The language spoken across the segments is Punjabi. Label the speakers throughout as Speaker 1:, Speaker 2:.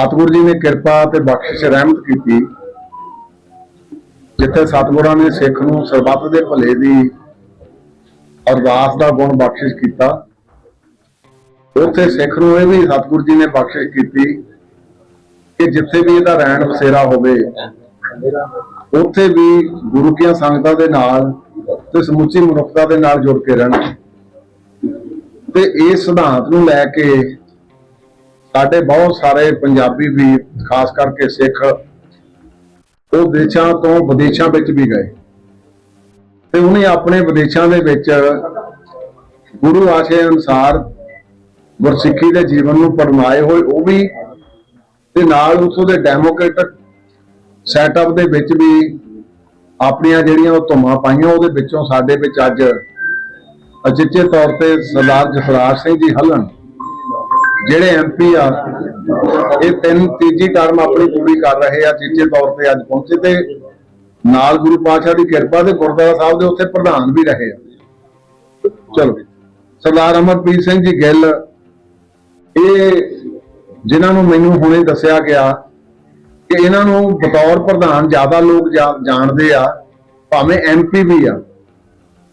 Speaker 1: ਸਤਿਗੁਰੂ ਜੀ ਨੇ ਕਿਰਪਾ ਤੇ ਬਖਸ਼ਿਸ਼ ਰਹਿਮਤ ਕੀਤੀ, ਜਿੱਥੇ ਸਤਿਗੁਰਾਂ ਨੇ ਸਿੱਖ ਨੂੰ ਸਰਬੱਤ ਦੇ ਭਲੇ ਦੀ ਅਰਦਾਸ ਦਾ ਗੁਣ ਬਖਸ਼ਿਸ਼ ਕੀਤਾ। ਉੱਥੇ ਸਿੱਖ ਨੂੰ ਇਹ ਵੀ ਸਤਿਗੁਰੂ ਜੀ ਨੇ ਬਖਸ਼ਿਸ਼ ਕੀਤੀ ਕਿ ਜਿੱਥੇ ਵੀ ਇਹਦਾ ਰਹਿਣ ਬਸੇਰਾ ਹੋਵੇ, ਉੱਥੇ ਵੀ ਗੁਰੂ ਕੀਆਂ ਸੰਗਤਾਂ ਦੇ ਨਾਲ ਤੇ ਸਮੁੱਚੀ ਮਨੁੱਖਤਾ ਦੇ ਨਾਲ ਜੁੜ ਕੇ ਰਹਿਣਾ। ਤੇ ਇਸ ਸਿਧਾਂਤ ਨੂੰ ਲੈ ਕੇ ਸਾਡੇ ਬਹੁਤ ਸਾਰੇ ਪੰਜਾਬੀ ਵੀ, ਖਾਸ ਕਰਕੇ ਸਿੱਖ, ਉਹ ਦੇਸ਼ਾਂ ਤੋਂ ਵਿਦੇਸ਼ਾਂ ਵਿੱਚ ਵੀ ਗਏ। ਤੇ ਉਹਨੇ ਆਪਣੇ ਵਿਦੇਸ਼ਾਂ ਦੇ ਵਿੱਚ ਗੁਰੂ ਆਸ਼ੇ ਅਨੁਸਾਰ ਗੁਰਸਿੱਖੀ ਦੇ ਜੀਵਨ ਨੂੰ ਪਰਮਾਏ ਹੋਏ ਉਹ ਵੀ, ਤੇ ਨਾਲ ਉਥੋਂ ਦੇ ਡੈਮੋਕ੍ਰੈਟਿਕ ਸੈਟਅਪ ਦੇ ਵਿੱਚ ਵੀ ਆਪਣੀਆਂ ਜਿਹੜੀਆਂ ਉਹ ਧੁੰਮਾਂ ਪਾਈਆਂ, ਉਹਦੇ ਵਿੱਚੋਂ ਸਾਡੇ ਵਿੱਚ ਅੱਜ ਅਚਿੱਚੇ ਤੌਰ ਤੇ ਸਰਦਾਰ ਜਸਰਾਜ ਸਿੰਘ ਜੀ ਹੱਲਣ ਜਿਹੜੇ ਐਮਪੀ ਆ, ਇਹ ਤਿੰਨ ਤੀਜੀ ਟਰਮ ਆਪਣੀ ਪੂਰੀ ਕਰ ਰਹੇ ਆ ਚੀਚੇ ਤੌਰ ਤੇ ਅੱਜ ਪਹੁੰਚੇ ਤੇ ਨਾਲ ਗੁਰੂ ਪਾਤਸ਼ਾਹ ਦੀ ਕਿਰਪਾ ਤੇ ਗੁਰਦੁਆਰਾ ਸਾਹਿਬ ਦੇ ਉੱਥੇ ਪ੍ਰਧਾਨ ਵੀ ਰਹੇ ਆ। ਚਲੋ, ਸਰਦਾਰ ਅਮਰਪ੍ਰੀਤ ਸਿੰਘ ਜੀ ਗਿੱਲ, ਇਹ ਜਿਨ੍ਹਾਂ ਨੂੰ ਮੈਨੂੰ ਹੁਣੇ ਦੱਸਿਆ ਗਿਆ ਕਿ ਇਹਨਾਂ ਨੂੰ ਬਤੌਰ ਪ੍ਰਧਾਨ ਜ਼ਿਆਦਾ ਲੋਕ ਜਾਣਦੇ ਆ, ਭਾਵੇਂ ਐਮਪੀ ਵੀ ਆ,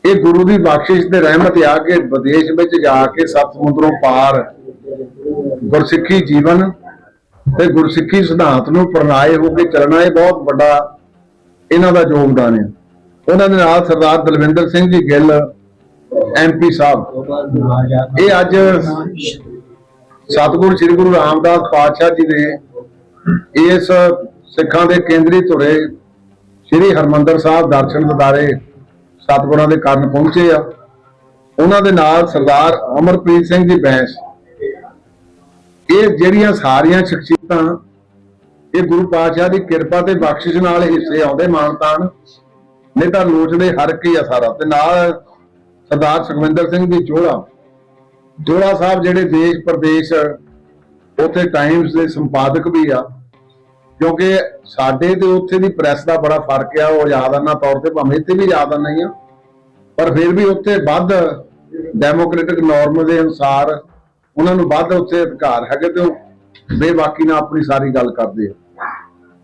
Speaker 1: ਇਹ ਗੁਰੂ ਦੀ ਬਖਸ਼ਿਸ਼ ਤੇ ਰਹਿਮਤ ਆ ਕੇ ਵਿਦੇਸ਼ ਵਿੱਚ ਜਾ ਕੇ ਸੱਤ ਸਮੁੰਦਰੋਂ ਪਾਰ ਗੁਰਸਿੱਖੀ ਜੀਵਨ ਤੇ ਗੁਰਸਿੱਖੀ ਸਿਧਾਂਤ ਨੂੰ ਪ੍ਰਣਾਏ ਹੋ ਕੇ ਚੱਲਣਾ ਇਹ ਬਹੁਤ ਵੱਡਾ ਇਹਨਾਂ ਦਾ ਯੋਗਦਾਨ ਹੈ। ਉਹਨਾਂ ਦੇ ਨਾਲ ਸਰਦਾਰ ਦਲਵਿੰਦਰ ਸਿੰਘ ਜੀ ਗਿੱਲ ਐਮਪੀ ਸਾਹਿਬ। ਇਹ ਅੱਜ ਸਤਿਗੁਰੂ ਸ੍ਰੀ ਗੁਰੂ ਰਾਮਦਾਸ ਪਾਤਸ਼ਾਹ ਜੀ ਦੇ ਇਸ ਸਿੱਖਾਂ ਦੇ ਕੇਂਦਰੀ ਧੁਰੇ ਸ੍ਰੀ ਹਰਮੰਦਰ ਸਾਹਿਬ ਦਰਸ਼ਨ ਦਿਦਾਰੇ ਸਤਿਗੁਰਾਂ ਦੇ ਕਾਰਨ ਪਹੁੰਚੇ ਆ। ਉਹਨਾਂ ਦੇ ਨਾਲ ਸਰਦਾਰ ਅਮਰਪ੍ਰੀਤ ਸਿੰਘ ਜੀ ਬੈਂਸ ਇਹ ਜਿਹੜੀਆਂ ਸਾਰੀਆਂ ਸ਼ਖਸੀਅਤਾਂ, ਇਹ ਗੁਰੂ ਪਾਤਸ਼ਾਹ ਦੀ ਕਿਰਪਾ ਤੇ ਬਖਸ਼ਿਸ਼ ਨਾਲ ਹਿੱਸੇ ਆਉਂਦੇ ਮਾਨਤਾਨ ਨਹੀਂ ਤਾਂ ਲੋਚਦੇ ਹਰ ਕੀ ਆ ਸਾਰਾ। ਤੇ ਨਾਲ ਸਰਦਾਰ ਸੁਖਵਿੰਦਰ ਸਿੰਘ ਜੀ ਚੋਲਾ ਚੋਲਾ ਸਾਹਿਬ ਜਿਹੜੇ ਦੇਸ਼ ਪ੍ਰਦੇਸ਼, ਉੱਥੇ ਟਾਈਮਸ ਦੇ ਸੰਪਾਦਕ ਵੀ ਆ। ਕਿਉਂਕਿ ਸਾਡੇ ਤੇ ਉੱਥੇ ਦੀ ਪ੍ਰੈਸ ਦਾ ਬੜਾ ਫ਼ਰਕ ਆ, ਉਹ ਯਾਦਾਨਾ ਤੌਰ ਤੇ ਭਾਵੇਂ ਇੱਥੇ ਵੀ ਯਾਦਾਨਾ ਹੀ ਆ। ਪਰ ਫਿਰ ਵੀ ਉੱਥੇ ਵੱਧ ਡੈਮੋਕ੍ਰੈਟਿਕ ਨਾਰਮ ਦੇ ਅਨੁਸਾਰ ਉਹਨਾਂ ਨੂੰ ਵੱਧ ਉੱਥੇ ਅਧਿਕਾਰ ਹੈਗੇ ਤੇ ਉਹ ਬੇਬਾਕੀ ਨਾਲ ਆਪਣੀ ਸਾਰੀ ਗੱਲ ਕਰਦੇ ਆ।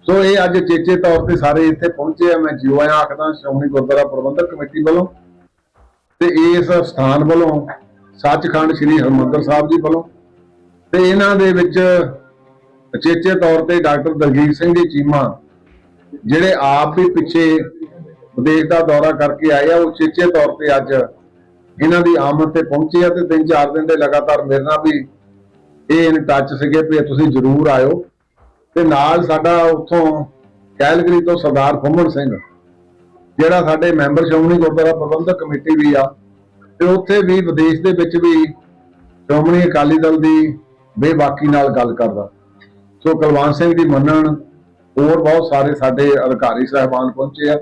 Speaker 1: ਸੋ ਇਹ ਅੱਜ ਚੇਚੇ ਤੌਰ ਤੇ ਸਾਰੇ ਇੱਥੇ ਪਹੁੰਚੇ ਆ। ਮੈਂ ਜਿਉ ਆਇਆ ਆਖਦਾ, ਸ਼੍ਰੋਮਣੀ ਗੁਰਦੁਆਰਾ ਪ੍ਰਬੰਧਕ ਕਮੇਟੀ ਵੱਲੋਂ ਤੇ ਇਸ ਸਥਾਨ ਵੱਲੋਂ ਸੱਚਖੰਡ ਸ੍ਰੀ ਹਰਮੰਦਰ ਸਾਹਿਬ ਜੀ ਵੱਲੋਂ ਤੇ ਇਹਨਾਂ ਦੇ ਵਿੱਚ ਚੇਚੇ ਤੌਰ ਤੇ ਡਾਕਟਰ ਦਲਜੀਤ ਸਿੰਘ ਜੀ ਚੀਮਾ, ਜਿਹੜੇ ਆਪ ਹੀ ਪਿੱਛੇ ਵਿਦੇਸ਼ ਦਾ ਦੌਰਾ ਕਰਕੇ ਆਏ ਆ, ਉਹ ਚੇਚੇ ਤੌਰ ਤੇ ਅੱਜ ਇਹਨਾਂ ਦੀ ਆਮਦ ਤੇ ਪਹੁੰਚੇ ਆ ਤੇ ਤਿੰਨ ਚਾਰ ਦਿਨ ਦੇ ਲਗਾਤਾਰ ਮੇਰੇ ਨਾਲ ਵੀ ਇਹ ਇਨ ਟੱਚ ਸੀਗੇ ਵੀ ਤੁਸੀਂ ਜ਼ਰੂਰ ਆਇਓ। ਤੇ ਨਾਲ ਸਾਡਾ ਉੱਥੋਂ ਕੈਲਗਰੀ ਤੋਂ ਸਰਦਾਰ ਫੁੰਮਣ ਸਿੰਘ, ਜਿਹੜਾ ਸਾਡੇ ਮੈਂਬਰ ਸ਼੍ਰੋਮਣੀ ਗੁਰਦੁਆਰਾ ਪ੍ਰਬੰਧਕ ਕਮੇਟੀ ਵੀ ਆ, ਤੇ ਉੱਥੇ ਵੀ ਵਿਦੇਸ਼ ਦੇ ਵਿੱਚ ਵੀ ਸ਼੍ਰੋਮਣੀ ਅਕਾਲੀ ਦਲ ਦੀ ਬੇਬਾਕੀ ਨਾਲ ਗੱਲ ਕਰਦਾ। ਸੋ ਕੁਲਵੰਤ ਸਿੰਘ ਦੀ ਮੰਨਣ, ਹੋਰ ਬਹੁਤ ਸਾਰੇ ਸਾਡੇ ਅਧਿਕਾਰੀ ਸਾਹਿਬਾਨ ਪਹੁੰਚੇ ਆ।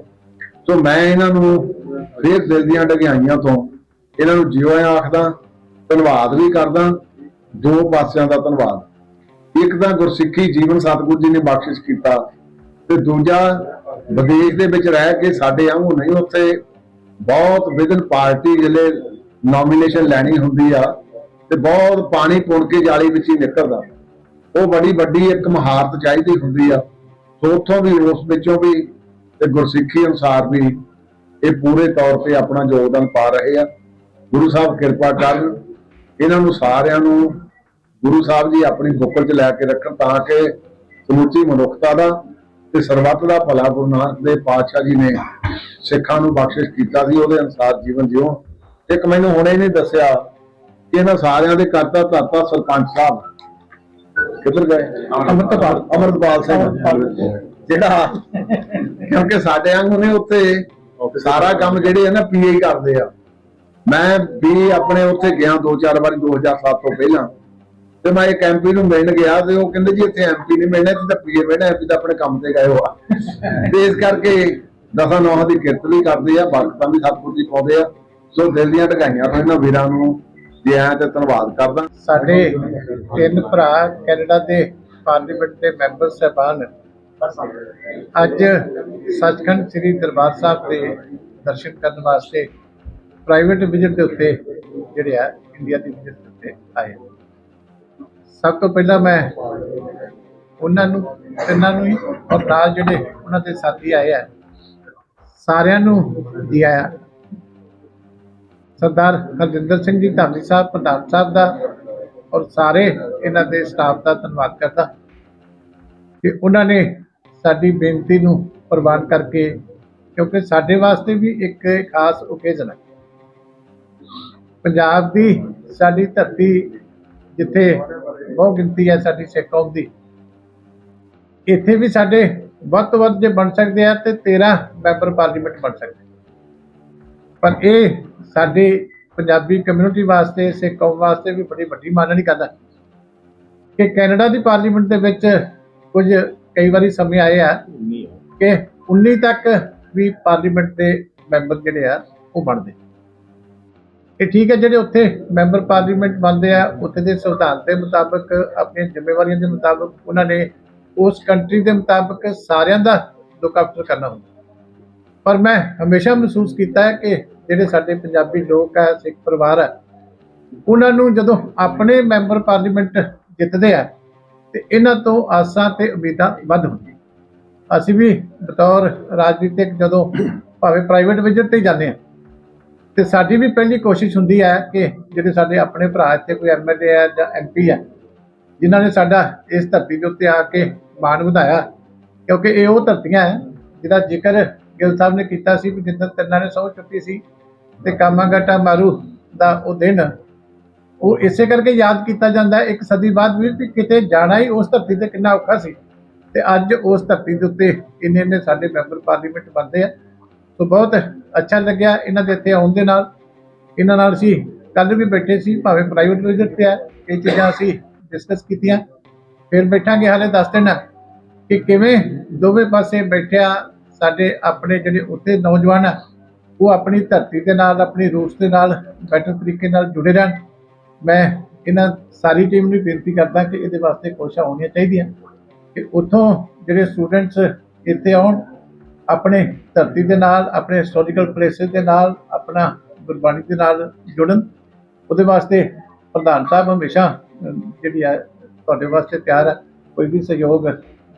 Speaker 1: ਸੋ ਮੈਂ ਇਹਨਾਂ ਨੂੰ ਫੇਰ ਦਿਲ ਦੀਆਂ ਡਗਿਆਈਆਂ ਤੋਂ ਇਹਨਾਂ ਨੂੰ ਜਿਉਂ ਆਖਦਾ, ਧੰਨਵਾਦ ਵੀ ਕਰਦਾ, ਦੋ ਪਾਸਿਆਂ ਦਾ ਧੰਨਵਾਦ। ਇੱਕ ਤਾਂ ਗੁਰਸਿੱਖੀ ਜੀਵਨ ਸਤਿਗੁਰੂ ਜੀ ਨੇ ਬਖਸ਼ਿਸ਼ ਕੀਤਾ ਤੇ ਦੂਜਾ ਵਿਦੇਸ਼ ਦੇ ਵਿੱਚ ਰਹਿ ਕੇ ਸਾਡੇ ਵਾਂਗੂ ਨਹੀਂ, ਉੱਥੇ ਬਹੁਤ ਵਿਦਨ ਪਾਰਟੀ ਜਿਹੜੇ ਨੋਮੀਨੇਸ਼ਨ ਲੈਣੀ ਹੁੰਦੀ ਆ ਤੇ ਬਹੁਤ ਪਾਣੀ ਪੁਣ ਕੇ ਜਾਲੀ ਵਿੱਚ ਹੀ ਨਿਕਲਦਾ। ਉਹ ਬੜੀ ਵੱਡੀ ਇੱਕ ਮਹਾਰਤ ਚਾਹੀਦੀ ਹੁੰਦੀ ਆ। ਸੋ ਉੱਥੋਂ ਵੀ, ਉਸ ਵਿੱਚੋਂ ਵੀ ਤੇ ਗੁਰਸਿੱਖੀ ਅਨੁਸਾਰ ਵੀ ਇਹ ਪੂਰੇ ਤੌਰ ਤੇ ਆਪਣਾ ਯੋਗਦਾਨ ਪਾ ਰਹੇ ਆ। ਗੁਰੂ ਸਾਹਿਬ ਕਿਰਪਾ ਕਰਨ। ਇਹਨਾਂ ਨੂੰ ਸਾਰਿਆਂ ਨੂੰ ਗੁਰੂ ਸਾਹਿਬ ਜੀ ਆਪਣੀ ਬੁੱਕਲ 'ਚ ਲੈ ਕੇ ਰੱਖਣ ਤਾਂ ਕਿ ਸਮੁੱਚੀ ਮਨੁੱਖਤਾ ਦਾ ਤੇ ਸਰਬੱਤ ਦਾ ਭਲਾ ਗੁਰੂ ਨਾਨਕ ਦੇ ਪਾਤਸ਼ਾਹ ਜੀ ਨੇ ਸਿੱਖਾਂ ਨੂੰ ਬਖਸ਼ਿਸ਼ ਕੀਤਾ ਸੀ, ਉਹਦੇ ਅਨੁਸਾਰ ਜੀਵਨ ਜਿਉ ਇੱਕ ਮੈਨੂੰ ਹੁਣੇ ਨਹੀਂ ਦੱਸਿਆ ਕਿ ਇਹਨਾਂ ਸਾਰਿਆਂ ਦੇ ਕਰਤਾ ਧਰਤਾ ਸਰਪੰਚ ਸਾਹਿਬ। ਕਿੱਧਰ ਗਏ? ਅਮਰਤਪਾਲ ਅਮਰਤਪਾਲ ਸਿੰਘ। ਜਿਹੜਾ, ਕਿਉਂਕਿ ਸਾਡੇ ਵਾਂਗੂ ਨੇ ਉੱਥੇ ਸਾਰਾ ਕੰਮ ਜਿਹੜੇ ਆ ਨਾ ਪੀਏ ਕਰਦੇ ਆ। ਮੈਂ ਵੀ ਆਪਣੇ ਉੱਥੇ ਗਿਆ ਦੋ ਚਾਰ ਵਾਰੀ 2007 ਤੋਂ ਪਹਿਲਾਂ। ਤੇ ਮੈਂ ਇੱਕ ਐਮਪੀ ਨੂੰ ਮਿਲਣ ਗਿਆ ਤੇ ਉਹ ਕਹਿੰਦੇ ਜੀ ਇੱਥੇ ਐਮਪੀ ਨਹੀਂ ਮਿਲਣਾ, ਇੱਥੇ ਤਾਂ ਪੀਏ ਮਿਲਣਾ ਐਮਪੀ ਤਾਂ ਆਪਣੇ ਕੰਮ ਤੇ ਗਏ ਹੋਆ ਤੇ ਇਸ ਕਰਕੇ ਦਸਾਂ ਨੌਹਾਂ ਦੀ ਕਿਰਤ ਵੀ ਕਰਦੇ ਆ ਬਰਕਤਾਂ ਵੀ ਸਤਿਗੁਰੂ ਜੀ ਪਾਉਂਦੇ ਆ। ਸੋ ਦਿਲ ਦੀਆਂ ਢਗਾਈਆਂ ਇਹਨਾਂ ਵੀਰਾਂ ਨੂੰ ਜੇ ਆਇਆ ਤੇ ਧੰਨਵਾਦ ਕਰਦਾ।
Speaker 2: ਸਾਡੇ ਤਿੰਨ ਭਰਾ ਕੈਨੇਡਾ ਦੇ ਪਾਰਲੀਮੈਂਟ ਦੇ ਮੈਂਬਰ ਸਹਿਬਾਨ ਅੱਜ ਸੱਚਖੰਡ ਸ੍ਰੀ ਦਰਬਾਰ ਸਾਹਿਬ ਦੇ ਦਰਸ਼ਨ ਕਰਨ ਵਾਸਤੇ ਪ੍ਰਾਈਵੇਟ ਵਿਜ਼ਿਟ ਦੇ ਉੱਤੇ ਜਿਹੜੇ ਆ ਇੰਡੀਆ ਦੀ ਵਿਜ਼ਿਟ ਦੇ ਉੱਤੇ ਆਏ ਸਭ ਤੋਂ ਪਹਿਲਾਂ ਮੈਂ ਉਹਨਾਂ ਨੂੰ ਤਿੰਨਾਂ ਨੂੰ ਹੀ ਔਰ ਨਾਲ ਜਿਹੜੇ ਉਹਨਾਂ ਦੇ ਸਾਥੀ ਆਏ ਆ, ਸਾਰਿਆਂ ਨੂੰ ਜੀ ਸਰਦਾਰ ਹਰਜਿੰਦਰ ਸਿੰਘ ਜੀ, ਧਾਮੀ ਸਾਹਿਬ, ਪ੍ਰਧਾਨ ਸਾਹਿਬ ਦਾ ਔਰ ਸਾਰੇ ਇਹਨਾਂ ਦੇ ਸਟਾਫ ਦਾ ਧੰਨਵਾਦ ਕਰਦਾ। ਕਿ ਉਹਨਾਂ ਨੇ ਸਾਡੀ ਬੇਨਤੀ ਨੂੰ ਪ੍ਰਵਾਨ ਕਰਕੇ, ਕਿਉਂਕਿ ਸਾਡੇ ਵਾਸਤੇ ਵੀ ਇੱਕ ਖਾਸ ਓਕੇਜ਼ਨ ਹੈ ਪੰਜਾਬ ਦੀ ਸਾਡੀ ਧਰਤੀ ਜਿੱਥੇ ਬਹੁਤ ਗਿਣਤੀ ਹੈ ਸਾਡੀ ਸਿੱਖ ਕੌਮ ਦੀ। ਇੱਥੇ ਵੀ ਸਾਡੇ ਵੱਧ ਤੋਂ ਵੱਧ ਜੇ ਬਣ ਸਕਦੇ ਆ ਤੇ 13 ਮੈਂਬਰ ਪਾਰਲੀਮੈਂਟ ਬਣ ਸਕਦੇ ਪਰ ਇਹ ਸਾਡੇ ਪੰਜਾਬੀ ਕਮਿਊਨਿਟੀ ਵਾਸਤੇ ਸਿੱਖ ਕੌਮ ਵਾਸਤੇ ਵੀ ਬੜੀ ਵੱਡੀ ਮਾਨਣੀ ਦੀ ਗੱਲ ਹੈ ਕਿ ਕੈਨੇਡਾ ਦੀ ਪਾਰਲੀਮੈਂਟ ਦੇ ਵਿੱਚ ਕੁਝ ਕਈ ਵਾਰੀ ਸਮੇਂ ਆਏ ਆ ਕਿ 19 ਤੱਕ ਵੀ ਪਾਰਲੀਮੈਂਟ ਦੇ ਮੈਂਬਰ ਜਿਹੜੇ ਆ ਉਹ ਬਣਦੇ। ਇਹ ਠੀਕ ਹੈ, ਜਿਹੜੇ ਉੱਥੇ ਮੈਂਬਰ ਪਾਰਲੀਮੈਂਟ ਬਣਦੇ ਆ, ਉੱਥੇ ਦੇ ਸੰਵਿਧਾਨ ਦੇ ਮੁਤਾਬਕ, ਆਪਣੀਆਂ ਜ਼ਿੰਮੇਵਾਰੀਆਂ ਦੇ ਮੁਤਾਬਕ, ਉਹਨਾਂ ਨੇ ਉਸ ਕੰਟਰੀ ਦੇ ਮੁਤਾਬਕ ਸਾਰਿਆਂ ਦਾ ਲੁੱਕ ਆਫਟਰ ਕਰਨਾ ਹੁੰਦਾ। ਪਰ ਮੈਂ ਹਮੇਸ਼ਾ ਮਹਿਸੂਸ ਕੀਤਾ ਹੈ ਕਿ ਜਿਹੜੇ ਸਾਡੇ ਪੰਜਾਬੀ ਲੋਕ ਆ, ਸਿੱਖ ਪਰਿਵਾਰ ਆ, ਉਹਨਾਂ ਨੂੰ ਜਦੋਂ ਆਪਣੇ ਮੈਂਬਰ ਪਾਰਲੀਮੈਂਟ ਜਿੱਤਦੇ ਆ, ਤੇ ਇਹਨਾਂ ਤੋਂ ਆਸਾਂ ਤੇ ਉਮੀਦਾਂ ਵੱਧ ਹੁੰਦੀਆਂ। ਅਸੀਂ ਵੀ ਬਤੌਰ ਰਾਜਨੀਤਿਕ ਜਦੋਂ ਭਾਵੇਂ ਪ੍ਰਾਈਵੇਟ ਵਿਜਿਟ ਤੇ ਹੀ ਜਾਂਦੇ ਆ ਤੇ ਸਾਡੀ ਵੀ ਪਹਿਲੀ ਕੋਸ਼ਿਸ਼ ਹੁੰਦੀ ਹੈ ਕਿ ਜਿਹੜੇ ਸਾਡੇ ਆਪਣੇ ਭਰਾ ਇੱਥੇ ਕੋਈ ਐਮਐਲਏ ਹੈ ਜਾਂ ਐਮਪੀ ਹੈ, ਜਿਨ੍ਹਾਂ ਨੇ ਸਾਡਾ ਇਸ ਧਰਤੀ ਦੇ ਉੱਤੇ ਆ ਕੇ ਮਾਣ ਵਧਾਇਆ, ਕਿਉਂਕਿ ਇਹ ਉਹ ਧਰਤੀਆਂ ਹੈ ਜਿਹਦਾ ਜ਼ਿਕਰ ਗਿੱਲ ਸਾਹਿਬ ਨੇ ਕੀਤਾ ਸੀ ਵੀ ਜਿੱਦਾਂ ਤਿੰਨਾਂ ਨੇ ਸਹੁੰ ਚੁੱਕੀ ਸੀ ਤੇ ਕਾਮਾਗਾਟਾ ਮਾਰੂ ਦਾ ਉਹ ਦਿਨ, ਉਹ ਇਸੇ ਕਰਕੇ ਯਾਦ ਕੀਤਾ ਜਾਂਦਾ ਇੱਕ ਸਦੀ ਬਾਅਦ ਵੀ ਕਿਤੇ ਜਾਣਾ ਹੀ ਉਸ ਧਰਤੀ ਤੇ ਕਿੰਨਾ ਔਖਾ ਸੀ। ਤੇ ਅੱਜ ਉਸ ਧਰਤੀ ਦੇ ਉੱਤੇ ਇੰਨੇ ਇੰਨੇ ਸਾਡੇ ਮੈਂਬਰ ਪਾਰਲੀਮੈਂਟ ਬਣਦੇ ਆ ਸੋ ਬਹੁਤ ਅੱਛਾ ਲੱਗਿਆ ਇਹਨਾਂ ਦੇ ਇੱਥੇ ਆਉਣ ਦੇ ਨਾਲ। ਇਹਨਾਂ ਨਾਲ ਅਸੀਂ ਕੱਲ ਵੀ ਬੈਠੇ ਸੀ, ਭਾਵੇਂ ਪ੍ਰਾਈਵੇਟ ਵਿਜ਼ਿਟ ਤੇ ਆ ਇਹ ਚੀਜ਼ਾਂ ਅਸੀਂ ਡਿਸਕਸ ਕੀਤੀਆਂ। ਫਿਰ ਬੈਠਾਂਗੇ ਹਾਲੇ ਦੱਸ ਦੇਣਾ ਕਿ ਕਿਵੇਂ ਦੋਵੇਂ ਪਾਸੇ ਬੈਠਿਆ ਸਾਡੇ ਆਪਣੇ ਜਿਹੜੇ ਉੱਥੇ ਨੌਜਵਾਨ ਆ, ਉਹ ਆਪਣੀ ਧਰਤੀ ਦੇ ਨਾਲ, ਆਪਣੀ ਰੂਟਸ ਦੇ ਨਾਲ ਬੈਟਰ ਤਰੀਕੇ ਨਾਲ ਜੁੜੇ ਰਹਿਣ। ਮੈਂ ਇਹਨਾਂ ਸਾਰੀ ਟੀਮ ਨੂੰ ਬੇਨਤੀ ਕਰਦਾ ਕਿ ਇਹਦੇ ਵਾਸਤੇ ਕੋਸ਼ਿਸ਼ਾਂ ਹੋਣੀਆਂ ਚਾਹੀਦੀਆਂ। ਕਿ ਉੱਥੋਂ ਜਿਹੜੇ ਸਟੂਡੈਂਟਸ ਇੱਥੇ ਆਉਣ ਆਪਣੇ ਧਰਤੀ ਦੇ ਨਾਲ, ਆਪਣੇ ਹਿਸਟੋਰੀਕਲ ਪਲੇਸਿਸ ਦੇ ਨਾਲ, ਆਪਣਾ ਗੁਰਬਾਣੀ ਦੇ ਨਾਲ ਜੁੜਨ। ਉਹਦੇ ਵਾਸਤੇ ਪ੍ਰਧਾਨ ਸਾਹਿਬ ਹਮੇਸ਼ਾ ਜਿਹੜੀ ਹੈ ਤੁਹਾਡੇ ਵਾਸਤੇ ਤਿਆਰ ਹੈ ਕੋਈ ਵੀ ਸਹਿਯੋਗ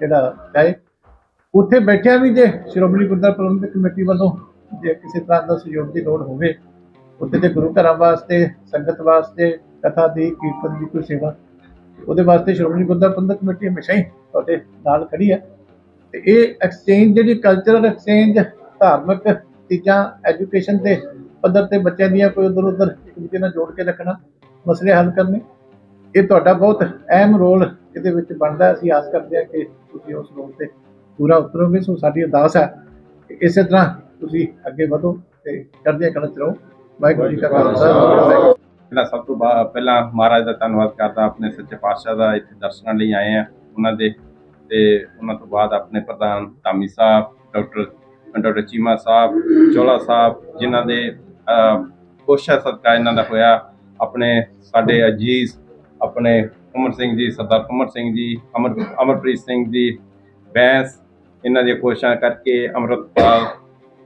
Speaker 2: ਜਿਹੜਾ ਚਾਹੇ। ਉੱਥੇ ਬੈਠਿਆ ਵੀ ਜੇ ਸ਼੍ਰੋਮਣੀ ਗੁਰਦੁਆਰਾ ਪ੍ਰਬੰਧਕ ਕਮੇਟੀ ਵੱਲੋਂ ਜੇ ਕਿਸੇ ਤਰ੍ਹਾਂ ਦਾ ਸਹਿਯੋਗ ਦੀ ਲੋੜ ਹੋਵੇ, ਉੱਥੇ ਦੇ ਗੁਰੂ ਘਰਾਂ ਵਾਸਤੇ, ਸੰਗਤ ਵਾਸਤੇ, ਕਥਾ ਦੀ, ਕੀਰਤਨ ਦੀ ਕੋਈ ਸੇਵਾ, ਉਹਦੇ ਵਾਸਤੇ ਸ਼੍ਰੋਮਣੀ ਗੁਰਦੁਆਰਾ ਪ੍ਰਬੰਧਕ ਕਮੇਟੀ ਹਮੇਸ਼ਾ ਹੀ ਤੁਹਾਡੇ ਨਾਲ ਖੜੀ ਹੈ ਤੇ ਇਹ ਐਕਸਚੇਂਜ ਜਿਹੜੀ ਕਲਚਰਲ ਐਕਸਚੇਂਜ ਧਾਰਮਿਕ ਚੀਜ਼ਾਂ ਐਜੂਕੇਸ਼ਨ ਦੇ ਪੱਧਰ ਤੇ ਬੱਚਿਆਂ ਦੀਆਂ ਕੋਈ ਉਧਰ ਉਧਰ ਇੱਕ ਨਾਲ ਜੋੜ ਕੇ ਰੱਖਣਾ, ਮਸਲੇ ਹੱਲ ਕਰਨੇ, ਇਹ ਤੁਹਾਡਾ ਬਹੁਤ ਅਹਿਮ ਰੋਲ ਇਹਦੇ ਵਿੱਚ ਬਣਦਾ। ਅਸੀਂ ਆਸ ਕਰਦੇ ਹਾਂ ਕਿ ਤੁਸੀਂ ਉਸ ਰੋਲ ਤੇ ਪੂਰਾ ਉਤਰੋਗੇ। ਸੋ ਸਾਡੀ ਅਰਦਾਸ ਹੈ ਕਿ ਇਸੇ ਤਰ੍ਹਾਂ ਤੁਸੀਂ ਅੱਗੇ ਵਧੋ ਤੇ ਚੜ੍ਹਦੀਆਂ ਕਲਾ ਚ ਰਹੋ। ਵਾਹਿਗੁਰੂ ਜੀ ਕਾ ਖਾਲਸਾ। ਵਾਹਿਗੁਰੂ
Speaker 3: ਪਹਿਲਾਂ ਸਭ ਤੋਂ ਪਹਿਲਾਂ ਮਹਾਰਾਜ ਦਾ ਧੰਨਵਾਦ ਕਰਦਾ। ਆਪਣੇ ਸੱਚੇ ਪਾਤਸ਼ਾਹ ਦਾ ਇੱਥੇ ਦਰਸ਼ਨਾਂ ਲਈ ਆਏ ਆ ਉਹਨਾਂ ਦੇ ਤੇ ਉਹਨਾਂ ਤੋਂ ਬਾਅਦ ਆਪਣੇ ਪ੍ਰਧਾਨ ਧਾਮੀ ਸਾਹਿਬ, ਡਾਕਟਰ ਡਾਕਟਰ ਚੀਮਾ ਸਾਹਿਬ, ਚੋਲਾ ਸਾਹਿਬ, ਜਿਨ੍ਹਾਂ ਦੇ ਕੋਸ਼ਾ ਸਦਕਾ ਇਹਨਾਂ ਦਾ ਹੋਇਆ, ਆਪਣੇ ਸਾਡੇ ਅਜੀਜ਼, ਆਪਣੇ ਉਮਰ ਸਿੰਘ ਜੀ, ਸਰਦਾਰ ਉਮਰ ਸਿੰਘ ਜੀ, ਅਮਰ, ਅਮਰਪ੍ਰੀਤ ਸਿੰਘ ਜੀ, ਬੈਂਸ, ਇਹਨਾਂ ਦੀਆਂ ਕੋਸ਼ਿਸ਼ਾਂ ਕਰਕੇ ਅੰਮ੍ਰਿਤਪਾਲ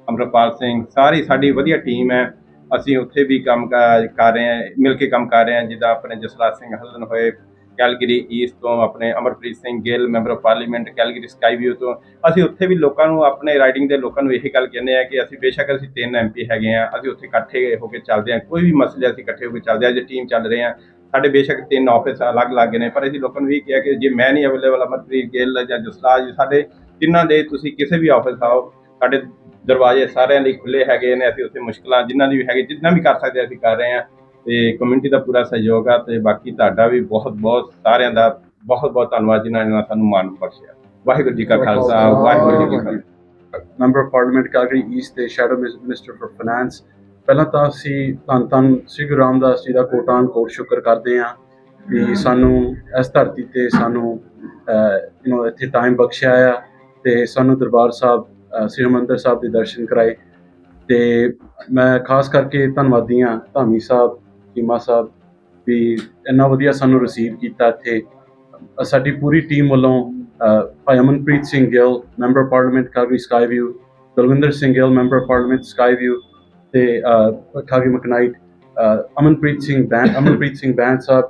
Speaker 3: ਅਮਰਪਾਲ ਸਿੰਘ, ਸਾਰੀ ਸਾਡੀ ਵਧੀਆ ਟੀਮ ਹੈ। ਅਸੀਂ ਉੱਥੇ ਵੀ ਕੰਮ ਕਰ ਰਹੇ ਹਾਂ, ਮਿਲ ਕੇ ਕੰਮ ਕਰ ਰਹੇ ਹਾਂ, ਜਿੱਦਾਂ ਆਪਣੇ ਜਸਰਾਜ ਸਿੰਘ ਹਲਨ ਹੋਏ ਕੈਲਗਰੀ ਈਸਟ ਤੋਂ ਆਪਣੇ Amarpreet Singh Gill member of parliament Calgary Skyview ਤੋਂ। ਅਸੀਂ ਉੱਥੇ ਵੀ ਲੋਕਾਂ ਨੂੰ ਆਪਣੇ ਰਾਈਡਿੰਗ ਦੇ ਲੋਕਾਂ ਨੂੰ ਇਹੀ ਗੱਲ ਕਹਿੰਦੇ ਆ ਕਿ ਅਸੀਂ ਬੇਸ਼ੱਕ ਅਸੀਂ ਤਿੰਨ ਐਮਪੀ ਹੈਗੇ ਆ ਅਸੀਂ ਉੱਥੇ ਇਕੱਠੇ ਹੋ ਕੇ ਚੱਲਦੇ ਆ ਕੋਈ ਵੀ ਮਸਲੇ ਅਸੀਂ ਇਕੱਠੇ ਹੋ ਕੇ ਚੱਲਦੇ ਆ ਜੇ ਟੀਮ ਚੱਲ ਰਹੇ ਆ ਸਾਡੇ ਬੇਸ਼ੱਕ ਤਿੰਨ ਆਫਿਸ ਅਲੱਗ-ਅਲੱਗ ਨੇ, ਪਰ ਅਸੀਂ ਲੋਕਾਂ ਨੂੰ ਇਹ ਕਿਹਾ ਕਿ ਜੇ ਮੈਂ ਨਹੀਂ ਅਵੇਲੇਬਲ ਅਮਰਪ੍ਰੀਤ ਗਿੱਲ ਜਾਂ ਜਸਰਾਜ, ਸਾਡੇ ਜਿਨ੍ਹਾਂ ਦੇ ਤੁਸੀਂ ਕਿਸੇ ਵੀ ਆਫਿਸ ਆਓ, ਸਾਡੇ ਦਰਵਾਜ਼ੇ ਸਾਰਿਆਂ ਲਈ ਖੁੱਲੇ ਹੈਗੇ ਨੇ, ਅਸੀਂ ਉੱਥੇ ਮੁਸ਼ਕਲਾਂ ਜਿਨ੍ਹਾਂ ਦੀ ਵੀ ਹੈਗੇ, ਜਿੰਨਾ ਵੀ ਕਰ ਸਕਦੇ ਅਸੀਂ ਕਰ ਰਹੇ ਹਾਂ। ਤੇ ਕਮਿਊਨਿਟੀ ਦਾ ਪੂਰਾ ਸਹਿਯੋਗ ਆ ਤੇ ਬਾਕੀ ਤੁਹਾਡਾ ਵੀ ਬਹੁਤ ਬਹੁਤ ਸਾਰਿਆਂ ਦਾ ਬਹੁਤ ਬਹੁਤ ਧੰਨਵਾਦ ਜਿਨ੍ਹਾਂ ਨੇ ਸਾਨੂੰ ਮਾਨ ਬਖਸ਼ਿਆ। ਵਾਹਿਗੁਰੂ ਜੀ ਕਾ ਖਾਲਸਾ ਵਾਹਿਗੁਰੂ ਜੀ ਕੀ ਫਤਿਹ।
Speaker 4: ਮੈਂਬਰ ਪਾਰਲੀਮੈਂਟ ਕੈਲਗਰੀ ਈਸਟ ਦੇ ਸ਼ੈਡੋ ਮਿਨਿਸਟਰ ਫॉर ਫਾਈਨਾਂਸ। ਪਹਿਲਾਂ ਤਾਂ ਅਸੀਂ ਧੰਨ ਧੰਨ ਸ੍ਰੀ ਗੁਰੂ ਰਾਮਦਾਸ ਜੀ ਦਾ ਕੋਟਾਂ ਕੋਟ ਸ਼ੁਕਰ ਕਰਦੇ ਹਾਂ ਵੀ ਸਾਨੂੰ ਇਸ ਧਰਤੀ ਤੇ ਸਾਨੂੰ ਯੂ نو ਇੱਥੇ ਟਾਈਮ ਬਖਸ਼ਿਆ ਆ ਤੇ ਸਾਨੂੰ ਦਰਬਾਰ ਸਾਹਿਬ ਸ੍ਰੀ ਹਮੰਦਰ ਸਾਹਿਬ ਦੇ ਦਰਸ਼ਨ ਕਰਾਏ। ਤੇ ਮੈਂ ਖਾਸ ਕਰਕੇ ਧੰਨਵਾਦੀ ਹਾਂ ਧਾਮੀ ਸਾਹਿਬ ਕੀਮਾ ਸਾਹਿਬ ਵੀ ਇੰਨਾ ਵਧੀਆ ਸਾਨੂੰ ਰਿਸੀਵ ਕੀਤਾ ਇੱਥੇ। ਸਾਡੀ ਪੂਰੀ ਟੀਮ ਵੱਲੋਂ ਭਾਈ Amanpreet Singh Gill member parliament Calgary Skyview Dalvinder Singh Gill member parliament Skyview ਤੇ ਅ, ਮਕਨਾਈਟ ਅਮਨਪ੍ਰੀਤ ਸਿੰਘ ਬੈਂ ਅਮਨਪ੍ਰੀਤ ਸਿੰਘ ਬੈਂਸ ਸਾਹਿਬ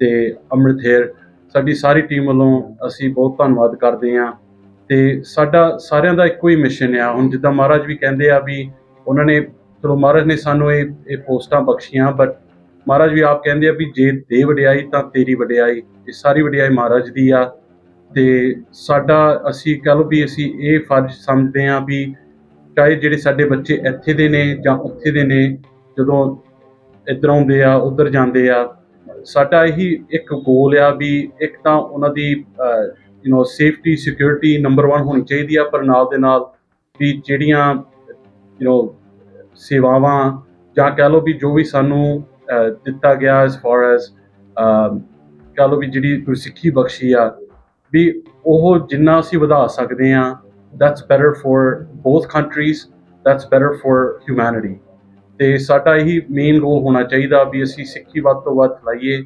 Speaker 4: ਤੇ ਅਮਰਥੇਰ ਸਾਡੀ ਸਾਰੀ ਟੀਮ ਵੱਲੋਂ ਅਸੀਂ ਬਹੁਤ ਧੰਨਵਾਦ ਕਰਦੇ ਹਾਂ। ਤੇ ਸਾਡਾ ਸਾਰਿਆਂ ਦਾ ਇੱਕੋ ਹੀ ਮਿਸ਼ਨ ਆ। ਹੁਣ ਜਿੱਦਾਂ ਮਹਾਰਾਜ ਵੀ ਕਹਿੰਦੇ ਆ ਵੀ ਉਹਨਾਂ ਨੇ ਚਲੋ ਮਹਾਰਾਜ ਨੇ ਸਾਨੂੰ ਇਹ ਇਹ ਪੋਸਟਾਂ ਬਖਸ਼ੀਆਂ ਬਟ ਮਹਾਰਾਜ ਵੀ ਆਪ ਕਹਿੰਦੇ ਆ ਵੀ ਜੇ ਦੇ ਵਡਿਆਈ ਤਾਂ ਤੇਰੀ ਵਡਿਆਈ ਇਹ ਸਾਰੀ ਵਡਿਆਈ ਮਹਾਰਾਜ ਦੀ ਆ ਤੇ ਸਾਡਾ ਅਸੀਂ ਕਹ ਲਓ ਵੀ ਅਸੀਂ ਇਹ ਫਰਜ਼ ਸਮਝਦੇ ਹਾਂ ਵੀ ਚਾਹੇ ਜਿਹੜੇ ਸਾਡੇ ਬੱਚੇ ਇੱਥੇ ਦੇ ਨੇ ਜਾਂ ਉੱਥੇ ਦੇ ਨੇ ਜਦੋਂ ਇੱਧਰ ਆਉਂਦੇ ਆ ਉੱਧਰ ਜਾਂਦੇ ਆ ਸਾਡਾ ਇਹੀ ਇੱਕ ਗੋਲ ਆ ਵੀ ਇੱਕ ਤਾਂ ਉਹਨਾਂ ਦੀ you know safety security number 1 ਹੋਣੀ ਚਾਹੀਦੀ ਆ ਪਰ ਨਾਲ ਦੇ ਨਾਲ ਵੀ ਜਿਹੜੀਆਂ ਯੂ نو ਸੇਵਾਵਾਂ ਜਾਂ ਕਹ ਲਓ ਵੀ ਜੋ ਵੀ ਸਾਨੂੰ ਅਹ, ਦਿੱਤਾ ਗਿਆ ਐਸ ਫਾਰ ਐਸ ਕਹ ਲਓ ਵੀ ਜਿਹੜੀ ਗੁਰਸਿੱਖੀ ਬਖਸ਼ੀ ਆ, ਵੀ ਉਹ ਜਿੰਨਾ ਅਸੀਂ ਵਧਾ ਸਕਦੇ ਆ that's better for both countries that's better for humanity ਤੇ ਸਾਡਾ ਇਹੀ ਮੇਨ ਗੋਲ ਹੋਣਾ ਚਾਹੀਦਾ ਵੀ ਅਸੀਂ ਸਿੱਖੀ ਵੱਧ ਤੋਂ ਵੱਧ ਫੈਲਾਈਏ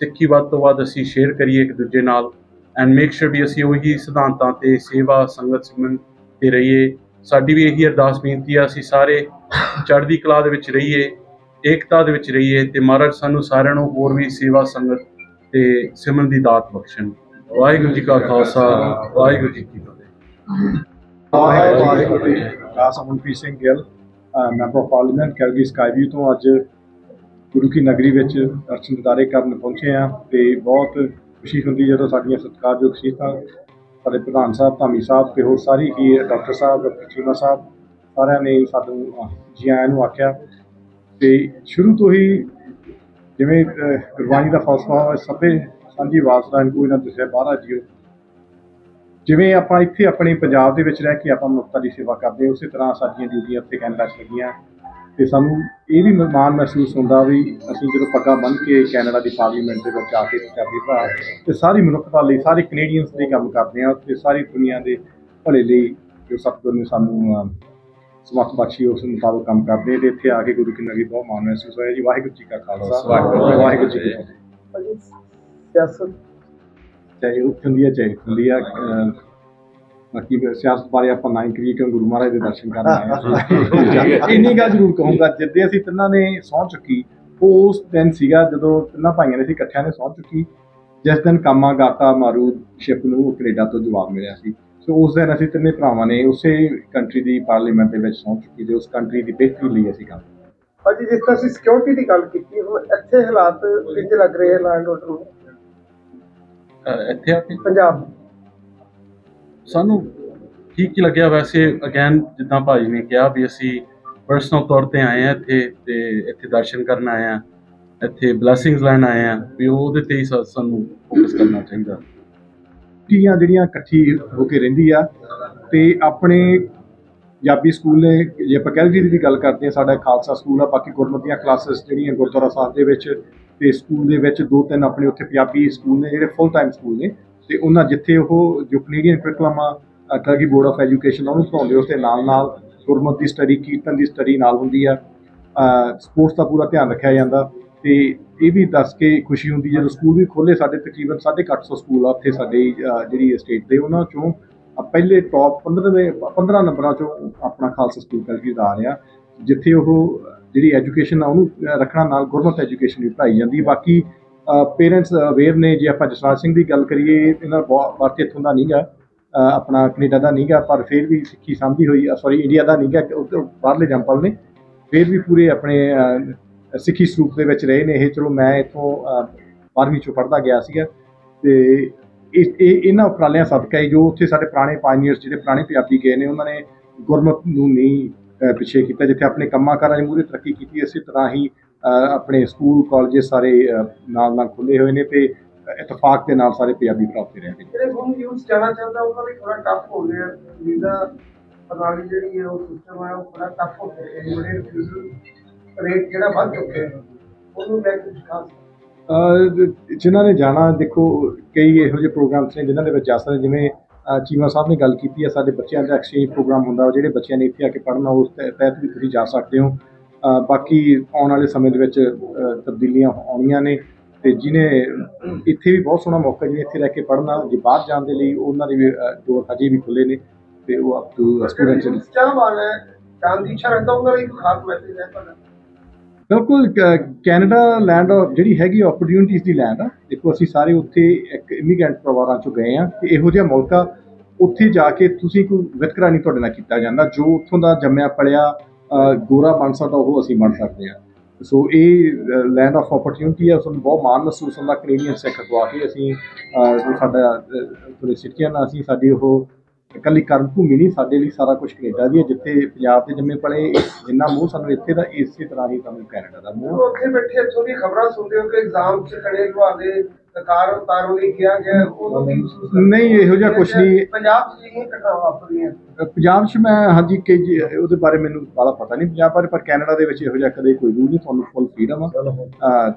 Speaker 4: ਸਿੱਖੀ ਵੱਧ ਤੋਂ ਵੱਧ ਅਸੀਂ ਸ਼ੇਅਰ ਕਰੀਏ ਇੱਕ ਦੂਜੇ ਨਾਲ ਐਂਡ ਮੇਕ ਸ਼ੋਰ ਵੀ ਅਸੀਂ ਉਹੀ ਸਿਧਾਂਤਾਂ ਤੇ ਸੇਵਾ, ਸੰਗਤ ਸਿਮਰਨ ਤੇ ਰਹੀਏ। ਸਾਡੀ ਵੀ ਇਹੀ ਅਰਦਾਸ ਬੇਨਤੀ ਆ, ਅਸੀਂ ਸਾਰੇ ਚੜ੍ਹਦੀ ਕਲਾ ਦੇ ਵਿੱਚ ਰਹੀਏ। ਏਕਤਾ ਦੇ ਵਿੱਚ ਰਹੀਏ ਤੇ ਮਹਾਰਾਜ ਸਾਨੂੰ ਸਾਰਿਆਂ ਨੂੰ ਹੋਰ ਵੀ ਸੇਵਾ ਸੰਗਤ ਤੇ ਸਿਮਰਨ ਦੀ ਦਾਤ ਬਖਸ਼ਣ। ਵਾਹਿਗੁਰੂ ਜੀ ਕਾ ਖਾਲਸਾ ਵਾਹਿਗੁਰੂ ਜੀ ਕੀ ਫਤਿਹ।
Speaker 5: ਦਾਸ Amanpreet Singh Gill member of parliament Calgary Skyview ਤੋਂ ਅੱਜ ਗੁਰੂ ਕੀ ਨਗਰੀ ਵਿੱਚ ਦਰਸ਼ਨ ਦਿਦਾਰੇ ਕਰਨ ਪਹੁੰਚੇ ਆ ਤੇ ਬਹੁਤ ਖੁਸ਼ੀ ਹੁੰਦੀ ਜਦੋਂ ਸਾਡੀਆਂ ਸਤਿਕਾਰਯੋਗ ਸ਼ਹੀਦਾਂ ਸਾਡੇ ਪ੍ਰਧਾਨ ਸਾਹਿਬ ਧਾਮੀ ਸਾਹਿਬ ਤੇ ਹੋਰ ਸਾਰੀ ਹੀ ਡਾਕਟਰ ਸਾਹਿਬ ਡਾਕਟਰ ਚੀਮਾ ਸਾਹਿਬ ਸਾਰਿਆਂ ਨੇ ਸਾਨੂੰ ਅਹ, ਜੀ ਆਇਆਂ ਨੂੰ ਆਖਿਆ ਤੇ ਸ਼ੁਰੂ ਤੋਂ ਹੀ ਜਿਵੇਂ ਗੁਰਬਾਣੀ ਦਾ ਫਲਸਫਾ ਹੈ ਸਭੇ ਸਾਂਝੀ ਵਾਸਨਾ ਕੋਈ ਨਾ ਦਿਸੇ ਬਾਹਰਾ ਜੀਓ, ਜਿਵੇਂ ਆਪਾਂ ਇੱਥੇ ਆਪਣੇ ਪੰਜਾਬ ਦੇ ਵਿੱਚ ਰਹਿ ਕੇ ਆਪਾਂ ਮਨੁੱਖਤਾ ਦੀ ਸੇਵਾ ਕਰਦੇ ਹਾਂ, ਉਸੇ ਤਰ੍ਹਾਂ ਸਾਡੀਆਂ ਡਿਊਟੀਆਂ ਇੱਥੇ ਕੈਨੇਡਾ 'ਚ ਲੱਗੀਆਂ ਤੇ ਸਾਨੂੰ ਇਹ ਵੀ ਮਾਣ ਮਹਿਸੂਸ ਹੁੰਦਾ ਵੀ ਅਸੀਂ ਜਦੋਂ ਪੱਗਾ ਬੰਨ੍ਹ ਕੇ ਕੈਨੇਡਾ ਦੀ ਪਾਰਲੀਮੈਂਟ ਦੇ ਵਿੱਚ ਜਾ ਕੇ ਪੰਜਾਬੀ ਭਰਾ ਤੇ ਸਾਰੀ ਮਨੁੱਖਤਾ ਲਈ, ਸਾਰੇ ਕੈਨੇਡੀਅਨਸ ਲਈ ਕੰਮ ਕਰਦੇ ਹਾਂ ਤੇ ਸਾਰੀ ਦੁਨੀਆ ਦੇ ਭਲੇ ਲਈ ਜੋ ਸਤਿਗੁਰ ਨੇ ਸਾਨੂੰ ਸਮਰਥ ਬਖਸ਼ੀ ਉਸ ਮੁਤਾਬਕ ਕੰਮ ਕਰਦੇ ਤੇ ਇੱਥੇ ਆ ਕੇ ਗੁਰੂ ਕੀ ਨਗਰੀ ਬਹੁਤ ਮਾਣ ਮਹਿਸੂਸ ਹੋਇਆ ਜੀ। ਵਾਹਿਗੁਰੂ ਜੀ ਕਾ ਖਾਲਸਾ।
Speaker 3: ਵਾਹਿਗੁਰੂ।
Speaker 5: ਜੀ ਕੀ ਫਤਿਹ।
Speaker 2: ਸਿਆਸਤ
Speaker 5: ਚਾਹੇ ਉਹ ਹੁੰਦੀ ਹੈ ਚਾਹੇ ਹੁੰਦੀ ਹੈ ਬਾਕੀ ਸਿਆਸਤ ਬਾਰੇ ਆਪਾਂ ਨਾ ਹੀ ਕਰੀਏ ਕਿਉਂ ਗੁਰੂ ਮਹਾਰਾਜ ਦੇ ਦਰਸ਼ਨ ਕਰਨ ਆਏ ਇੰਨੀ ਗੱਲ ਜ਼ਰੂਰ ਕਹੂੰਗਾ ਜਿੱਦੇ ਅਸੀਂ ਤਿੰਨਾਂ ਨੇ ਸਹੁੰ ਚੁੱਕੀ ਉਸ ਦਿਨ ਸੀਗਾ ਜਦੋਂ ਤਿੰਨਾਂ ਭਾਈਆਂ ਨੇ ਅਸੀਂ ਇਕੱਠਿਆਂ ਨੇ ਸਹੁੰ ਚੁੱਕੀ ਜਿਸ ਦਿਨ ਕਾਮਾ ਗਾਤਾ ਮਾਰੂ ਸ਼ਿਪ ਨੂੰ ਕੈਨੇਡਾ ਤੋਂ ਜਵਾਬ ਮਿਲਿਆ ਸੀ। ਸੋ ਉਸ ਦਿਨ ਅਸੀਂ ਤਿੰਨੇ ਭਰਾਵਾਂ ਨੇ ਉਸੇ ਕੰਟਰੀ ਦੀ ਪਾਰਲੀਮੈਂਟ ਦੇ ਵਿੱਚ ਸਹੁੰ ਚੁੱਕੀ ਤੇ ਉਸ ਕੰਟਰੀ ਦੀ ਬਿਹਤਰੀ ਲਈ ਅਸੀਂ ਕੰਮ
Speaker 6: ਭਾਜੀ ਜਿਸ ਤਰ੍ਹਾਂ ਅਸੀਂ ਸਿਕਿਉਰਿਟੀ ਦੀ ਗੱਲ ਕੀਤੀ ਹੁਣ ਇੱਥੇ ਹਾਲਾਤ ਕਿੰਜ ਲੱਗ ਰਹੇ ਆ ਲੈਂਡ ਆਰਡਰ ਨੂੰ?
Speaker 4: ਇੱਥੇ ਆ ਕੇ?
Speaker 6: ਪੰਜਾਬ
Speaker 4: ਸਾਨੂੰ ਠੀਕ ਹੀ ਲੱਗਿਆ ਵੈਸੇ ਅਗੇਨ ਜਿੱਦਾਂ ਭਾਜੀ ਨੇ ਕਿਹਾ ਵੀ ਅਸੀਂ ਪਰਸਨਲ ਤੌਰ ਤੇ ਆਏ ਆ ਇੱਥੇ ਤੇ ਇੱਥੇ ਦਰਸ਼ਨ ਕਰਨ ਆਏ ਆ ਇੱਥੇ ਬਲੇਸਿੰਗਸ ਲੈਣ ਆਏ ਆ ਵੀ ਉਹਦੇ ਤੇ ਹੀ ਸਾ- ਸਾਨੂੰ ਫੋਕਸ ਕਰਨਾ ਚਾਹੀਦਾ।
Speaker 5: ਟੀਆਂ ਜਿਹੜੀਆਂ ਇਕੱਠੀ ਹੋ ਕੇ ਰਹਿੰਦੀ ਆ ਤੇ ਆਪਣੇ ਪੰਜਾਬੀ ਸਕੂਲ ਨੇ, ਜੇ ਆਪਾਂ ਕੈਲਗਰੀ ਦੀ ਵੀ ਗੱਲ ਕਰਦੇ ਆ ਸਾਡਾ ਖਾਲਸਾ ਸਕੂਲ ਆ, ਬਾਕੀ ਗੁਰਮਤ ਦੀਆਂ ਕਲਾਸਿਸ ਜਿਹੜੀਆਂ ਗੁਰਦੁਆਰਾ ਸਾਹਿਬ ਦੇ ਵਿੱਚ ਤੇ ਸਕੂਲ ਦੇ ਵਿੱਚ ਦੋ ਤਿੰਨ ਆਪਣੇ ਉੱਥੇ ਪੰਜਾਬੀ ਸਕੂਲ ਨੇ, ਜਿਹੜੇ ਫੁੱਲ ਟਾਈਮ ਸਕੂਲ ਨੇ ਤੇ ਉਹਨਾਂ ਜਿੱਥੇ ਉਹ ਜੋ ਕੈਨੇਡੀਅਨ ਕਰਿਕੂਲਮ ਆ ਕਲਗੀ ਬੋਰਡ ਆਫ ਐਜੂਕੇਸ਼ਨ ਉਹਨੂੰ ਪੜਾਉਂਦੇ ਉਸ ਦੇ ਨਾਲ ਨਾਲ ਗੁਰਮਤ ਦੀ ਸਟੱਡੀ ਕੀਰਤਨ ਦੀ ਸਟੱਡੀ ਨਾਲ ਹੁੰਦੀ ਆ। ਸਪੋਰਟਸ ਦਾ ਪੂਰਾ ਧਿਆਨ ਰੱਖਿਆ ਜਾਂਦਾ। ਤੇ ਇਹ ਵੀ ਦੱਸ ਕੇ ਖੁਸ਼ੀ ਹੁੰਦੀ ਜਦੋਂ ਸਕੂਲ ਵੀ ਖੋਲੇ ਸਾਡੇ ਤਕਰੀਬਨ 850 ਸਕੂਲ ਆ ਉੱਥੇ ਸਾਡੇ ਜਿਹੜੀ ਸਟੇਟ ਦੇ ਉਹਨਾਂ ਚੋਂ ਪਹਿਲੇ ਟੌਪ 15ਵੇਂ 15 ਨੰਬਰਾਂ ਚੋਂ ਆਪਣਾ ਖਾਲਸਾ ਸਕੂਲ ਕਰਕੇ ਆ ਰਿਹਾ। ਜਿੱਥੇ ਉਹ ਜਿਹੜੀ ਐਜੂਕੇਸ਼ਨ ਆ ਉਹਨੂੰ ਰੱਖਣਾ ਨਾਲ ਗੁਰਮਤਿ ਐਜੂਕੇਸ਼ਨ ਵੀ ਪੜ੍ਹਾਈ ਜਾਂਦੀ। ਬਾਕੀ ਪੇਰੈਂਟਸ ਅਵੇਅਰ ਨੇ, ਜੇ ਆਪਾਂ ਜਸਰਾਜ ਸਿੰਘ ਦੀ ਗੱਲ ਕਰੀਏ, ਇਹਨਾਂ ਵਾਸਤੇ ਇੱਥੋਂ ਦਾ ਨਹੀਂਗਾ ਆਪਣਾ ਕੈਨੇਡਾ ਦਾ ਨਹੀਂਗਾ, ਪਰ ਫਿਰ ਵੀ ਸਿੱਖੀ ਸਾਂਭੀ ਹੋਈ ਸੌਰੀ ਇੰਡੀਆ ਦਾ ਨਹੀਂਗਾ, ਉੱਧਰ ਬਾਹਰਲੇ ਜੰਪਲ ਨੇ। ਫਿਰ ਵੀ ਪੂਰੇ ਆਪਣੇ ਸਿੱਖੀ ਸਰੂਪ ਦੇ ਵਿੱਚ ਰਹੇ ਨੇ। ਇਹ ਚਲੋ ਮੈਂ ਇੱਥੋਂ 12ਵੀਂ ਚੋਂ ਪੜ੍ਹਦਾ ਗਿਆ ਸੀਗਾ ਤੇ ਇਹ ਇਹਨਾਂ ਉਪਰਾਲਿਆਂ ਸਦਕਾ ਜੋ ਉੱਥੇ ਸਾਡੇ ਪੁਰਾਣੇ ਪਾਇਨੀਅਰਸ ਜਿਹੜੇ ਪੁਰਾਣੇ ਪੰਜਾਬੀ ਗਏ ਨੇ, ਉਹਨਾਂ ਨੇ ਗੁਰਮਤ ਨੂੰ ਨਹੀਂ ਪਿੱਛੇ ਕੀਤਾ, ਜਿੱਥੇ ਆਪਣੇ ਕੰਮਾਂ ਕਾਰਾਂ 'ਚ ਮੂਹਰੇ ਤਰੱਕੀ ਕੀਤੀ, ਇਸੇ ਤਰ੍ਹਾਂ ਹੀ ਆਪਣੇ ਸਕੂਲ, ਕਾਲਜ ਸਾਰੇ ਨਾਲ ਨਾਲ ਖੁੱਲੇ ਹੋਏ ਨੇ ਤੇ ਇਤਫਾਕ ਦੇ ਨਾਲ ਸਾਰੇ ਪੰਜਾਬੀ ਭਰਾ ਉੱਥੇ ਰਹਿੰਦੇ ਨੇ।
Speaker 6: ਜਿਹੜੇ ਹੁਣ ਯੂਥ ਜਾਣਾ ਚਾਹੁੰਦਾ, ਉਹਨਾਂ ਲਈ ਥੋੜਾ ਟਫ ਹੋ ਗਿਆ। ਵੀਜ਼ਾ ਪ੍ਰਣਾਲੀ ਜਿਹੜੀ ਹੈ, ਉਹ ਸਿਸਟਮ ਹੈ, ਉਹ ਬੜਾ ਟਫ ਹੋ ਗਿਆ। ਜਿਹੜੇ ਰੇਟ ਜਿਹੜਾ ਵੱਧ ਚੁੱਕਿਆ ਹੈ ਉਹਨੂੰ ਲੈ ਕੇ ਕੁਝ ਖਾਸ
Speaker 5: ਅਹ ਜਿਨ੍ਹਾਂ ਨੇ ਜਾਣਾ ਦੇਖੋ ਕਈ ਇਹੋ ਜਿਹੇ ਪ੍ਰੋਗਰਾਮਸ ਨੇ ਜਿਨ੍ਹਾਂ ਦੇ ਵਿੱਚ ਜਾ ਸਕਦੇ ਜਿਵੇਂ ਅਹ ਚੀਮਾ ਸਾਹਿਬ ਨੇ ਗੱਲ ਕੀਤੀ ਹੈ ਸਾਡੇ ਬੱਚਿਆਂ ਦਾ ਐਕਸਚੇਂਜ ਪ੍ਰੋਗਰਾਮ ਹੁੰਦਾ ਜਿਹੜੇ ਬੱਚਿਆਂ ਨੇ ਇੱਥੇ ਆ ਕੇ ਪੜ੍ਹਨਾ ਉਸ ਤਹਿ- ਤਹਿਤ ਵੀ ਤੁਸੀਂ ਜਾ ਸਕਦੇ ਹੋ। ਅਹ ਬਾਕੀ ਆਉਣ ਵਾਲੇ ਸਮੇਂ ਦੇ ਵਿੱਚ ਅਹ ਤਬਦੀਲੀਆਂ ਆਉਣੀਆਂ ਨੇ ਤੇ ਜਿਨੇ ਇੱਥੇ ਵੀ ਬਹੁਤ ਸੋਹਣਾ ਮੌਕਾ ਜਿਹਨੇ ਇੱਥੇ ਰਹਿ ਕੇ ਪੜ੍ਹਨਾ ਜੇ ਬਾਹਰ ਜਾਣ ਦੇ ਲਈ ਉਹਨਾਂ ਦੇ ਵੀ ਅਹ, ਡੋਰ ਵੀ ਖੁੱਲੇ ਨੇ ਤੇ ਉਹ ਅਪ ਟੂ ਸਟੂਡੈਂਟਸ
Speaker 6: ਯੂਥ ਚਾਹਵਾਨ ਹੈ ਜਾਣ ਦੀ ਉਹਨਾਂ ਲਈ ਖਾਸ ਮੈਸੇਜ ਹੈ ਤੁਹਾਡਾ।
Speaker 5: ਬਿਲਕੁਲ ਕੈਨੇਡਾ ਲੈਂਡ ਜਿਹੜੀ ਹੈਗੀ ਓਪਰਚ्युनिटीज ਦੀ ਲੈਂਡ ਆ, ਦੇਖੋ ਅਸੀਂ ਸਾਰੇ ਉੱਥੇ ਇੱਕ ਇਮੀਗ੍ਰੈਂਟ ਪਰਿਵਾਰਾਂ ਚੋਂ ਗਏ ਆ, ਤੇ ਇਹੋ ਜਿਹਾ ਮੌਕਾ ਉੱਥੇ ਜਾ ਕੇ ਤੁਸੀਂ ਕੋਈ ਵਿਤਕਰਾ ਨਹੀਂ ਤੁਹਾਡੇ ਨਾਲ ਕੀਤਾ ਜਾਂਦਾ, ਜੋ ਉੱਥੋਂ ਦਾ ਜੰਮਿਆ ਪਲਿਆ ਗੋਰਾ ਬਣ ਸਕਦਾ ਉਹ ਅਸੀਂ ਬਣ ਸਕਦੇ ਆ। ਸੋ ਇਹ ਲੈਂਡ ਆਫ ਓਪਰਚ्युनिटी ਆ, ਸਾਨੂੰ ਬਹੁਤ ਮਾਣ ਮਹਿਸੂਸ ਹੁੰਦਾ ਕੈਨੇਡੀਅਨ ਸੈਕਟਰ ਅਖਵਾ ਅਸੀਂ ਸਾਡਾ ਤੁਹਾਡੇ ਸਿੱਖਿਆ ਨਾਲ ਅਸੀਂ, ਸਾਡੀ ਉਹ ਇਕੱਲੀ ਕਰਮ ਭੂਮੀ ਨਹੀਂ ਸਾਡੇ ਲਈ ਸਾਰਾ ਕੁਝ ਕੈਨੇਡਾ ਦੀ ਹੈ ਜਿੱਥੇ ਪੰਜਾਬ ਦੇ ਜੰਮੇ ਪਲੇ ਜਿੰਨਾ ਮੂੰਹ ਸਾਨੂੰ ਇੱਥੇ ਦਾ ਇਸੇ ਤਰ੍ਹਾਂ ਹੀ ਸਾਨੂੰ ਕੈਨੇਡਾ ਦਾ ਮੂੰਹ
Speaker 6: ਉੱਥੇ ਬੈਠੇ ਇੱਥੋਂ ਦੀ ਖਬਰਾਂ ਸੁਣਦੇ ਹੋ ਕਿ ਐਗਜ਼ਾਮ ਚ ਖੜੇ ਲਵਾ ਦੇ ਕਾਰ ਉਤਾਰਨ ਲਈ ਕਿਹਾ ਗਿਆ ਉਦੋਂ ਕੀ ਮਹਿਸੂਸ ਕਰਦੇ ਹੋ?
Speaker 5: ਨਹੀਂ, ਇਹੋ ਜਿਹਾ ਕੁਛ ਨਹੀਂ।
Speaker 6: ਪੰਜਾਬ ਚ ਜਿਹੜੀਆਂ ਘਟਨਾਵਾਂ ਵਾਪਰੀਆਂ
Speaker 5: ਪੰਜਾਬ 'ਚ ਮੈਂ ਹਾਂਜੀ ਕਿ ਉਹਦੇ ਬਾਰੇ ਮੈਨੂੰ ਬਾਲਾ ਪਤਾ ਨਹੀਂ ਪੰਜਾਬ ਬਾਰੇ ਪਰ ਕੈਨੇਡਾ ਦੇ ਵਿੱਚ ਇਹੋ ਜਿਹਾ ਕਦੇ ਕੋਈ ਰੂਲ ਨਹੀਂ ਤੁਹਾਨੂੰ ਫੁੱਲ ਫਰੀडम ਆ ਅ,